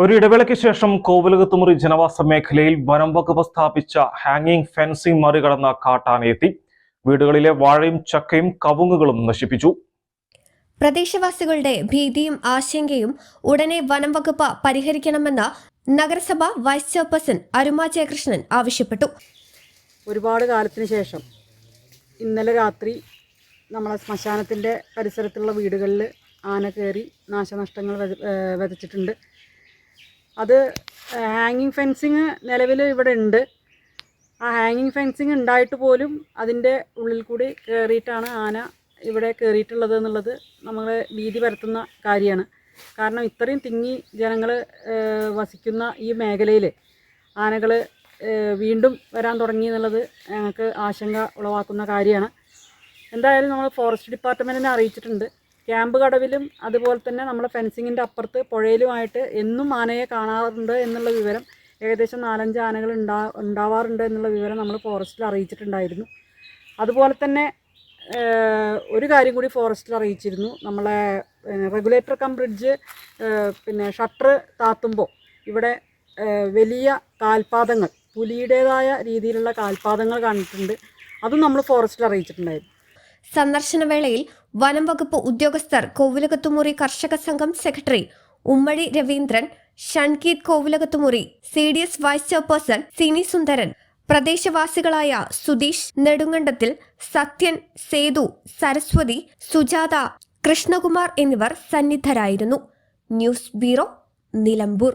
ഒരു ഇടവേളയ്ക്ക് ശേഷം കോവിലകത്തുമുറി ജനവാസ മേഖലയിൽ വനം വകുപ്പ് സ്ഥാപിച്ച ഹാങ്ങിങ് ഫെൻസിംഗ് മറികടന്ന കാട്ടാനയെത്തി. വീടുകളിലെ വാഴയും ചക്കയും കവുങ്ങുകളും നശിപ്പിച്ചു. പ്രദേശവാസികളുടെ ഭീതിയും ആശങ്കയും ഉടനെ വനം വകുപ്പ് പരിഹരിക്കണമെന്ന് നഗരസഭ വൈസ് ചെയർപേഴ്സൺ അരുമ ജയകൃഷ്ണൻ ആവശ്യപ്പെട്ടു. ഒരുപാട് കാലത്തിന് ശേഷം ഇന്നലെ രാത്രി നമ്മളെ ശ്മശാനത്തിന്റെ പരിസരത്തുള്ള വീടുകളിൽ ആന കയറി നാശനഷ്ടങ്ങൾ വിത- വിതച്ചിട്ടുണ്ട് അത് ഹാങ്ങിങ് ഫെൻസിങ് നിലവിൽ ഇവിടെ ഉണ്ട്. ആ ഹാങ്ങിങ് ഫെൻസിങ് ഉണ്ടായിട്ട് പോലും അതിന്റെ ഉള്ളിൽ കൂടി കയറിയിട്ടാണ് ആന ഇവിടെ കയറിയിട്ടുള്ളത് എന്നുള്ളത് നമ്മളെ ഭീതി പരത്തുന്ന കാര്യമാണ്. കാരണം ഇത്രയും തിങ്ങി ജനങ്ങൾ വസിക്കുന്ന ഈ മേഖലയിൽ ആനകൾ വീണ്ടും വരാൻ തുടങ്ങി എന്നുള്ളത് ഞങ്ങൾക്ക് ആശങ്ക ഉളവാക്കുന്ന കാര്യമാണ്. എന്തായാലും നമ്മൾ ഫോറസ്റ്റ് ഡിപ്പാർട്ട്മെന്റിനെ അറിയിച്ചിട്ടുണ്ട്. ക്യാമ്പ് കടവിലും അതുപോലെ തന്നെ നമ്മളെ ഫെൻസിങ്ങിന്റെ അപ്പുറത്ത് പുഴയിലുമായിട്ട് എന്നും ആനയെ കാണാറുണ്ട് എന്നുള്ള വിവരം ഏകദേശം നാലഞ്ച് ആനകൾ ഉണ്ടാ ഉണ്ടാവാറുണ്ട് എന്നുള്ള വിവരം നമ്മൾ ഫോറസ്റ്റിൽ അറിയിച്ചിട്ടുണ്ടായിരുന്നു. അതുപോലെ തന്നെ ഒരു കാര്യം കൂടി ഫോറസ്റ്റിൽ അറിയിച്ചിരുന്നു. നമ്മളെ റെഗുലേറ്റർ കം ബ്രിഡ്ജ് പിന്നെ ഷട്ടർ താത്തുമ്പോൾ ഇവിടെ വലിയ കാൽപാദങ്ങൾ പുലിയുടേതായ രീതിയിലുള്ള കാൽപാദങ്ങൾ കണ്ടിട്ടുണ്ട് അതും നമ്മൾ ഫോറസ്റ്റിൽ അറിയിച്ചിട്ടുണ്ടായിരുന്നു. സന്ദർശനവേളയിൽ വനം വകുപ്പ് ഉദ്യോഗസ്ഥർ കോവിലകത്തുമുറി കർഷക സംഘം secretary Ummazhi Raveendran ഷൺകീത് Kovilakathumuri C D S vice chairperson Sini Sundaran പ്രദേശവാസികളായ Sudheesh നെടുങ്കണ്ടത്തിൽ Sathyan Sethu Saraswathi Sujatha Krishnakumar എന്നിവർ സന്നിധരായിരുന്നു. News bureau Nilambur.